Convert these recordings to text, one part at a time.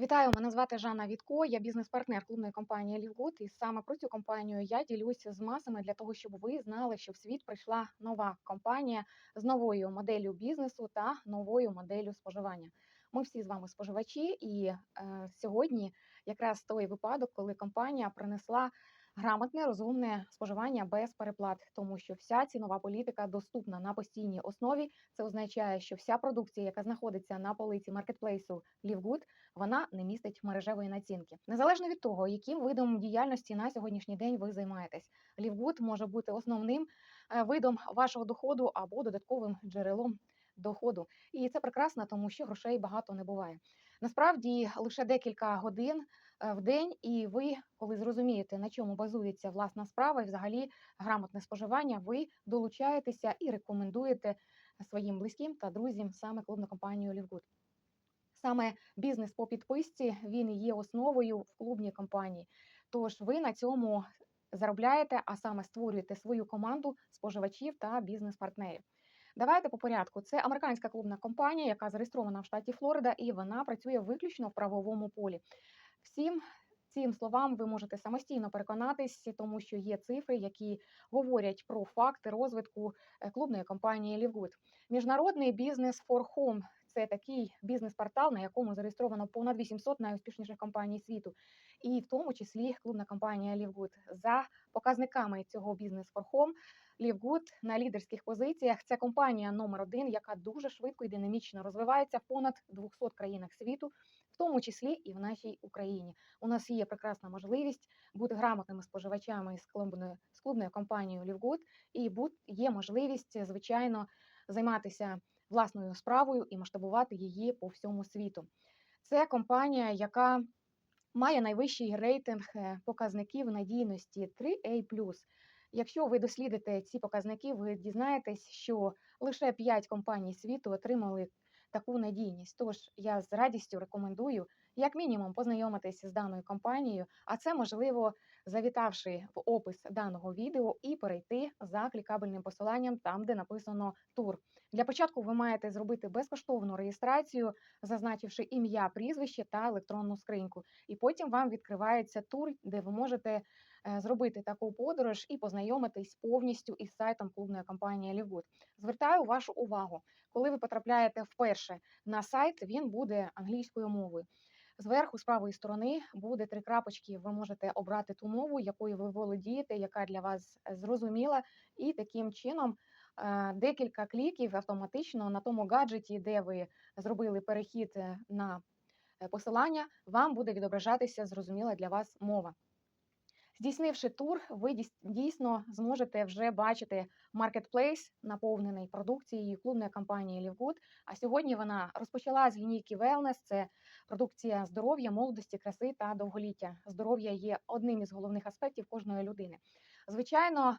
Вітаю, мене звати Жанна Вітко. Я бізнес-партнер клубної компанії Лівгуд. І саме про цю компанію я ділюся з масами для того, щоб ви знали, що в світ прийшла нова компанія з новою моделлю бізнесу та новою моделлю споживання. Ми всі з вами споживачі, і е, сьогодні якраз той випадок, коли компанія принесла грамотне, розумне споживання без переплат, тому що вся цінова політика доступна на постійній основі. Це означає, що вся продукція, яка знаходиться на полиці маркетплейсу Лівгуд, вона не містить мережевої націнки. Незалежно від того, яким видом діяльності на сьогоднішній день ви займаєтесь. Лівгуд може бути основним е, видом вашого доходу або додатковим джерелом доходу. І це прекрасно, тому що грошей багато не буває. Насправді лише декілька годин е, в день, і ви, коли зрозумієте, на чому базується власна справа, і взагалі грамотне споживання, ви долучаєтеся і рекомендуєте своїм близьким та друзям саме клубну компанію Лівгуд. Саме бізнес по підписці він є основою в клубній компанії. Тож ви на цьому заробляєте, а саме створюєте свою команду споживачів та бізнес-партнерів. Давайте по порядку. Це американська клубна компанія, яка зареєстрована в штаті Флорида, і вона працює виключно в правовому полі. Всім цим словам ви можете самостійно переконатись, тому що є цифри, які говорять про факти розвитку е, клубної компанії Лівгуд. Міжнародний бізнес for Home – це такий бізнес-портал, на якому зареєстровано понад 800 найуспішніших компаній світу, і в тому числі клубна компанія Лівгуд. За показниками цього бізнес for Home, Лівгуд на лідерських позиціях. Це компанія номер один, яка дуже швидко і динамічно розвивається в понад 200 країнах світу, в тому числі і в нашій Україні. У нас є прекрасна можливість бути грамотними споживачами з клубною, з клубною компанією Лівгуд, і бут- є можливість, звичайно, займатися власною справою і масштабувати її по всьому світу. Це компанія, яка має найвищий рейтинг е, показників надійності 3A+. Якщо ви дослідите ці показники, ви дізнаєтесь, що лише 5 компаній світу отримали таку надійність. Тож я з радістю рекомендую як мінімум познайомитись з даною компанією, а це можливо завітавши в опис даного відео і перейти за клікабельним посиланням там, де написано тур. Для початку ви маєте зробити безкоштовну реєстрацію, зазначивши ім'я, прізвище та електронну скриньку. І потім вам відкривається тур, де ви можете е, зробити таку подорож і познайомитись повністю із сайтом клубної компанії Лівгуд. Звертаю вашу увагу, коли ви потрапляєте вперше на сайт, він буде англійською мовою. Зверху, з правої сторони, буде три крапочки. Ви можете обрати ту мову, якою ви володієте, яка для вас е, зрозуміла, і таким чином е, декілька кліків автоматично на тому гаджеті, де ви зробили перехід е, на посилання, вам буде відображатися зрозуміла для вас мова. Здійснивши тур, ви дійс- дійсно зможете вже бачити маркетплейс, наповнений продукцією клубної компанії Лівгуд. А сьогодні вона розпочала з лінійки Wellness. Це продукція здоров'я, молодості, краси та довголіття. Здоров'я є одним із головних аспектів кожної людини. Звичайно,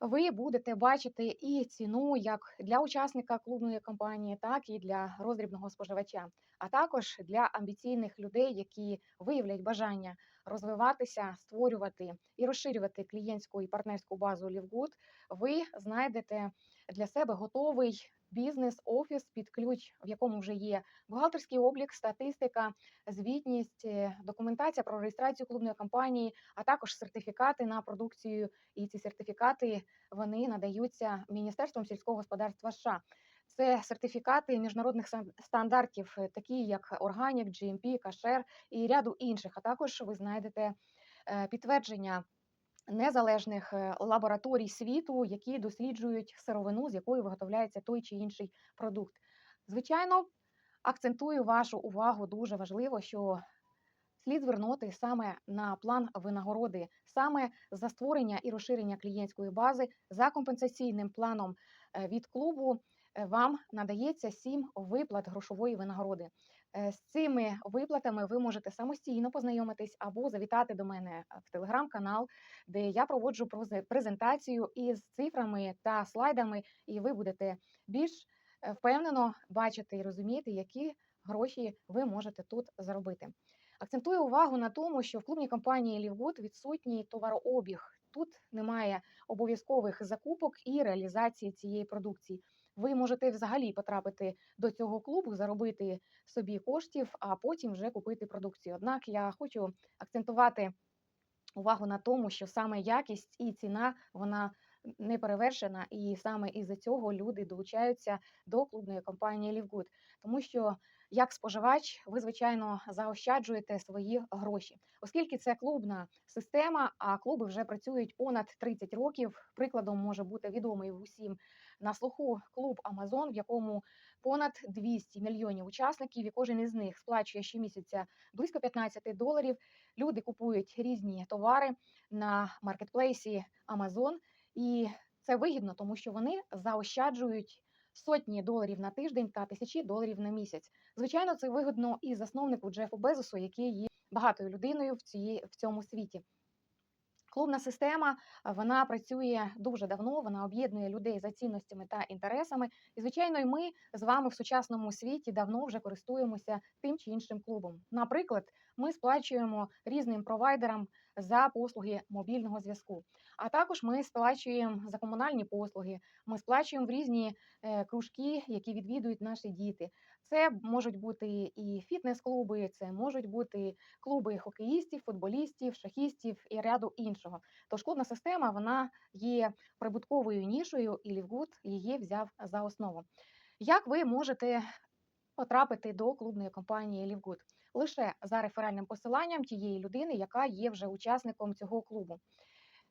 ви будете бачити і ціну як для учасника клубної компанії, так і для роздрібного споживача, а також для амбіційних людей, які виявлять бажання розвиватися, створювати і розширювати клієнтську і партнерську базу Лівгуд. Ви знайдете для себе готовий бізнес-офіс під ключ, в якому вже є бухгалтерський облік, статистика, звітність, е, документація про реєстрацію клубної компанії, а також сертифікати на продукцію. І ці сертифікати вони надаються Міністерством сільського господарства США. Це сертифікати міжнародних стандартів, е, такі як Organic, GMP, Кашер і ряду інших. А також ви знайдете е, підтвердження незалежних е, лабораторій світу, які досліджують сировину, з якої виготовляється той чи інший продукт. Звичайно, акцентую вашу увагу дуже важливо, що слід звернути саме на план винагороди, саме за створення і розширення клієнтської бази за компенсаційним планом е, від клубу. е, Вам надається сім виплат грошової винагороди. Е, З цими виплатами ви можете самостійно познайомитись або завітати до мене в телеграм-канал, де я проводжу презентацію із цифрами та слайдами, і ви будете більш е, впевнено бачити і розуміти, які гроші ви можете тут заробити. Акцентую увагу на тому, що в клубній компанії Лівгуд відсутній товарообіг. Тут немає обов'язкових закупок і реалізації цієї продукції. Ви можете взагалі потрапити до цього клубу, заробити собі коштів, а потім вже купити продукцію. Однак я хочу акцентувати увагу на тому, що саме якість і ціна вона не перевершена, і саме із-за цього люди долучаються до клубної компанії LiveGood. Тому що як споживач, ви звичайно заощаджуєте свої гроші, оскільки це клубна система, а клуби вже працюють понад 30 років. Прикладом може бути відомий усім на слуху клуб Amazon, в якому понад 200 мільйонів учасників, і кожен із них сплачує щомісяця близько 15 доларів. Люди купують різні товари на маркетплейсі Amazon, і це вигідно, тому що вони заощаджують сотні доларів на тиждень та тисячі доларів на місяць. Звичайно, це вигодно і засновнику Джефу Безосу, який є багатою людиною в цій в цьому світі. Клубна система вона працює дуже давно. Вона об'єднує людей за цінностями та інтересами. І звичайно, ми з вами в сучасному світі давно вже користуємося тим чи іншим клубом. Наприклад, ми сплачуємо різним провайдерам за послуги мобільного зв'язку. А також ми сплачуємо за комунальні послуги. Ми сплачуємо в різні е, кружки, які відвідують наші діти. Це можуть бути і фітнес-клуби, це можуть бути клуби хокеїстів, футболістів, шахістів і ряду іншого. Тож клубна система вона є прибутковою нішою, і Лівгуд її взяв за основу. Як ви можете потрапити до клубної компанії Лівгуд? Лише за реферальним посиланням тієї людини, яка є вже учасником цього клубу.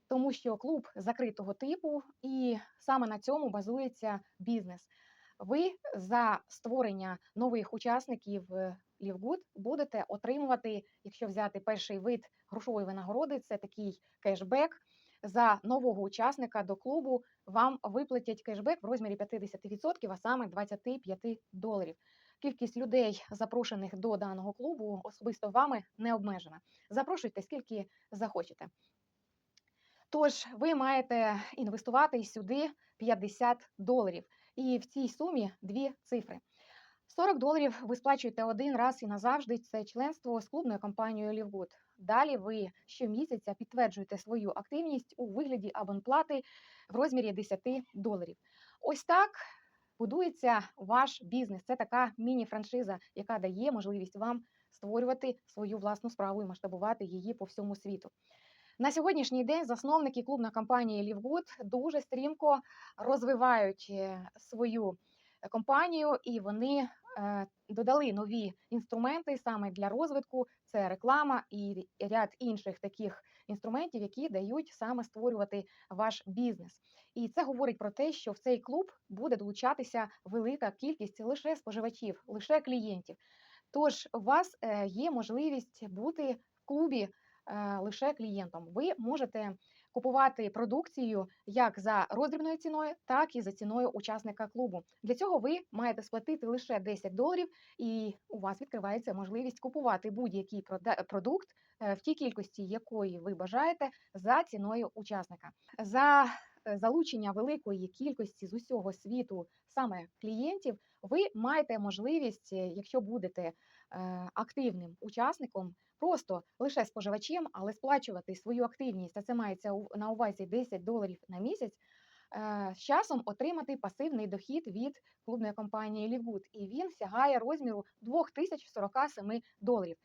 Тому що клуб закритого типу, і саме на цьому базується бізнес. Ви за створення нових учасників е, Лівгуд будете отримувати, якщо взяти перший вид грошової винагороди, це такий кешбек. За нового учасника до клубу вам виплатять кешбек в розмірі 50%, а саме 25 доларів. Кількість людей, запрошених до даного клубу, особисто вами не обмежена. Запрошуйте скільки захочете. Тож ви маєте інвестувати сюди 50 доларів. І в цій сумі дві цифри. 40 доларів ви сплачуєте один раз і назавжди. Це членство з клубною компанією Лівгуд. Далі ви щомісяця підтверджуєте свою активність у вигляді абонплати в розмірі 10 доларів. Ось так будується ваш бізнес. Це така міні-франшиза, яка дає можливість вам створювати свою власну справу і масштабувати її по всьому світу. На сьогоднішній день засновники клубної компанії Лівгуд дуже стрімко розвивають е, свою компанію, і вони е, додали нові інструменти саме для розвитку. Це реклама і ряд інших таких інструментів, які дають саме створювати ваш бізнес. І це говорить про те, що в цей клуб буде долучатися велика кількість лише споживачів, лише клієнтів. Тож у вас е, є можливість бути в клубі е, лише клієнтом. Ви можете купувати продукцію як за роздрібною ціною, так і за ціною учасника клубу. Для цього ви маєте сплатити лише 10 доларів, і у вас відкривається можливість купувати будь-який продукт е, в тій кількості, якої ви бажаєте, за ціною учасника. За е, залучення великої кількості з усього світу саме клієнтів, ви маєте можливість, е, якщо будете е, активним учасником, просто лише споживачем, але сплачувати свою активність, а це мається на увазі 10 доларів на місяць. е, З часом отримати пасивний дохід від клубної компанії Лігут і він сягає розміру 2047 доларів.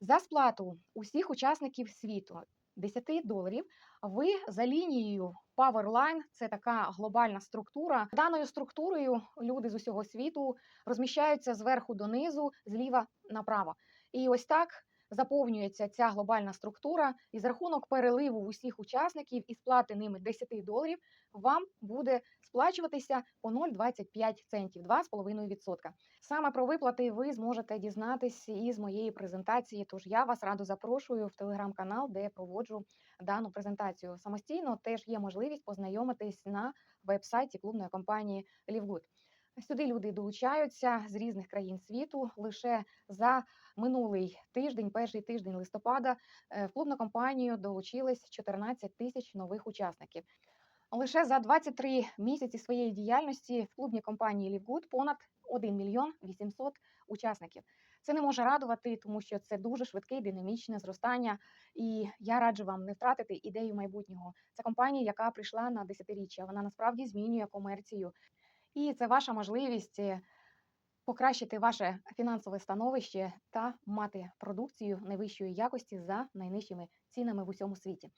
За сплату усіх учасників світу 10 доларів. Ви за лінією Powerline, це така глобальна структура. Даною структурою люди з усього світу розміщаються зверху донизу, зліва направо. І ось так заповнюється ця глобальна структура, і за рахунок переливу усіх учасників і сплати ними 10 доларів вам буде сплачуватися по 0,25 центів, 2,5%. Саме про виплати ви зможете дізнатися із моєї презентації. Тож я вас радо запрошую в телеграм-канал, де проводжу дану презентацію. Самостійно теж є можливість познайомитись на веб-сайті клубної компанії Лівгуд. Сюди люди долучаються з різних країн світу. Лише за минулий тиждень, перший тиждень листопада, е, в клубну компанію долучилось 14 тисяч нових учасників. Лише за 23 місяці своєї діяльності в клубній компанії Лівгуд понад 1 мільйон 800 учасників. Це не може радувати, тому що це дуже швидке динамічне зростання. І я раджу вам не втратити ідею майбутнього. Це компанія, яка прийшла на десятиріччя. Вона насправді змінює комерцію. І це ваша можливість е, покращити ваше фінансове становище та мати продукцію найвищої якості за найнижчими цінами в усьому світі.